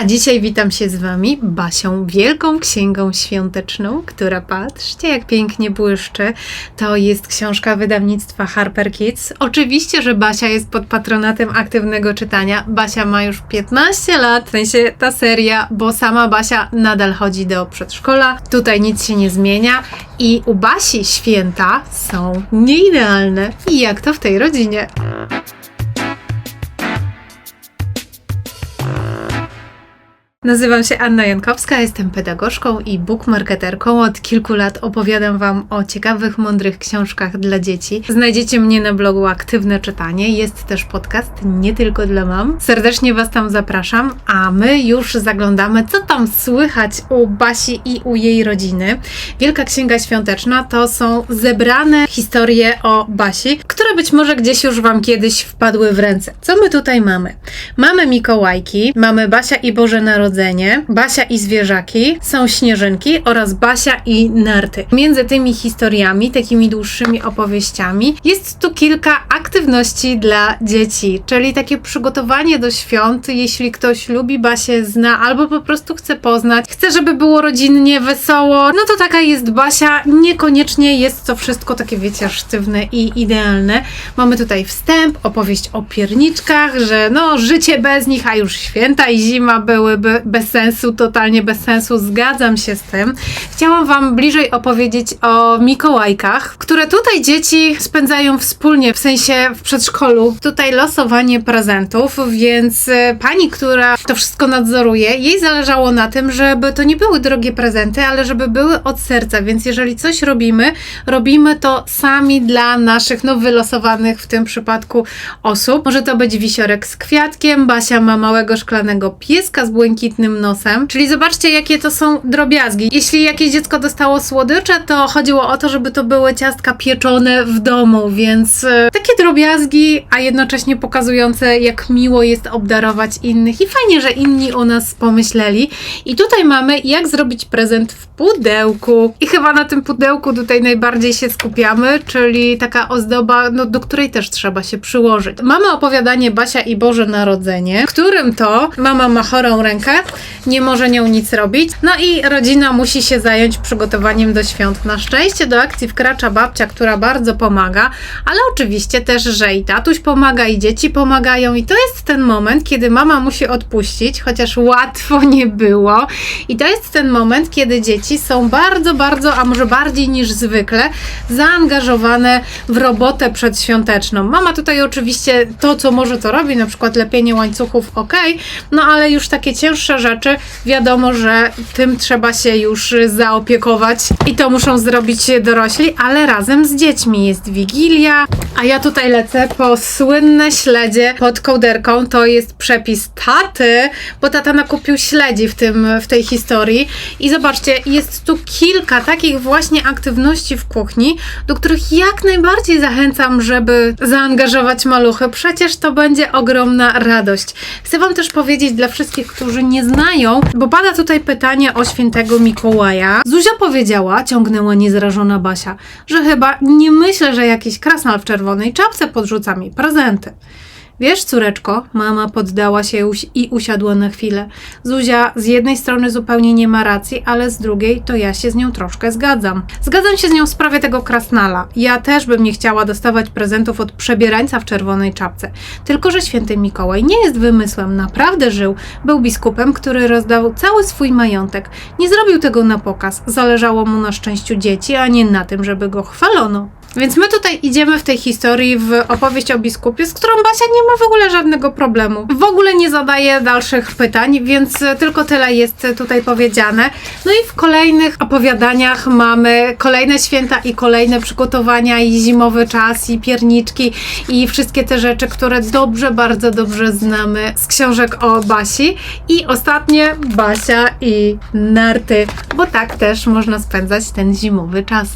A dzisiaj witam się z Wami Basią, wielką księgą świąteczną, która patrzcie jak pięknie błyszczy. To jest książka wydawnictwa Harper Kids. Oczywiście, że Basia jest pod patronatem aktywnego czytania. Basia ma już 15 lat, w sensie ta seria, bo sama Basia nadal chodzi do przedszkola. Tutaj nic się nie zmienia i u Basi święta są nieidealne. I jak to w tej rodzinie? Nazywam się Anna Jankowska, jestem pedagogzką i bookmarketerką. Od kilku lat opowiadam Wam o ciekawych, mądrych książkach dla dzieci. Znajdziecie mnie na blogu Aktywne Czytanie. Jest też podcast nie tylko dla mam. Serdecznie Was tam zapraszam, a my już zaglądamy, co tam słychać u Basi i u jej rodziny. Wielka Księga Świąteczna to są zebrane historie o Basi, które być może gdzieś już Wam kiedyś wpadły w ręce. Co my tutaj mamy? Mamy Mikołajki, mamy Basia i Boże Narodzenie, Basia i zwierzaki, są śnieżynki oraz Basia i narty. Między tymi historiami, takimi dłuższymi opowieściami, jest tu kilka aktywności dla dzieci, czyli takie przygotowanie do świąt, jeśli ktoś lubi Basię, zna albo po prostu chce poznać, chce, żeby było rodzinnie, wesoło, no to taka jest Basia. Niekoniecznie jest to wszystko takie, wiecie, sztywne i idealne. Mamy tutaj wstęp, opowieść o pierniczkach, że no życie bez nich, a już święta i zima byłyby bez sensu, totalnie bez sensu, zgadzam się z tym. Chciałam Wam bliżej opowiedzieć o Mikołajkach, które tutaj dzieci spędzają wspólnie, w sensie w przedszkolu. Tutaj losowanie prezentów, więc e, pani, która to wszystko nadzoruje, jej zależało na tym, żeby to nie były drogie prezenty, ale żeby były od serca, więc jeżeli coś robimy, robimy to sami dla naszych, no wylosowanych w tym przypadku osób. Może to być wisiorek z kwiatkiem, Basia ma małego szklanego pieska z błękitnym nosem, czyli zobaczcie jakie to są drobiazgi. Jeśli jakieś dziecko dostało słodycze, to chodziło o to, żeby to były ciastka pieczone w domu, więc e, takie drobiazgi, a jednocześnie pokazujące jak miło jest obdarować innych i fajnie, że inni o nas pomyśleli. I tutaj mamy jak zrobić prezent w pudełku. I chyba na tym pudełku tutaj najbardziej się skupiamy, czyli taka ozdoba, no, do której też trzeba się przyłożyć. Mamy opowiadanie Basia i Boże Narodzenie, w którym to mama ma chorą rękę, nie może nią nic robić, no i rodzina musi się zająć przygotowaniem do świąt. Na szczęście do akcji wkracza babcia, która bardzo pomaga, ale oczywiście też, że i tatuś pomaga, i dzieci pomagają, i to jest ten moment, kiedy mama musi odpuścić, chociaż łatwo nie było. I to jest ten moment, kiedy dzieci są bardzo, bardzo, a może bardziej niż zwykle, zaangażowane w robotę przedświąteczną. Mama tutaj oczywiście to, co może to robi, na przykład lepienie łańcuchów, ok, no ale już takie cięższe rzeczy, wiadomo, że tym trzeba się już zaopiekować i to muszą zrobić dorośli, ale razem z dziećmi. Jest Wigilia, a ja tutaj lecę po słynne śledzie pod kołderką. To jest przepis taty, bo tata nakupił śledzi w, tym, w tej historii. I zobaczcie, jest tu kilka takich właśnie aktywności w kuchni, do których jak najbardziej zachęcam, żeby zaangażować maluchy. Przecież to będzie ogromna radość. Chcę Wam też powiedzieć dla wszystkich, którzy nie znają, bo pada tutaj pytanie o świętego Mikołaja. Zuzia powiedziała, ciągnęła niezrażona Basia, że chyba nie myślę, że jakiś krasnal w czerwonej czapce podrzuca mi prezenty. Wiesz, córeczko, mama poddała się i usiadła na chwilę. Zuzia z jednej strony zupełnie nie ma racji, ale z drugiej to ja się z nią troszkę zgadzam. Zgadzam się z nią w sprawie tego krasnala. Ja też bym nie chciała dostawać prezentów od przebierańca w czerwonej czapce. Tylko, że święty Mikołaj nie jest wymysłem, naprawdę żył. Był biskupem, który rozdał cały swój majątek. Nie zrobił tego na pokaz. Zależało mu na szczęściu dzieci, a nie na tym, żeby go chwalono. Więc my tutaj idziemy w tej historii w opowieść o biskupie, z którą Basia nie ma w ogóle żadnego problemu. W ogóle nie zadaje dalszych pytań, więc tylko tyle jest tutaj powiedziane. No i w kolejnych opowiadaniach mamy kolejne święta i kolejne przygotowania i zimowy czas i pierniczki i wszystkie te rzeczy, które dobrze, bardzo dobrze znamy z książek o Basi. I ostatnie Basia i narty, bo tak też można spędzać ten zimowy czas.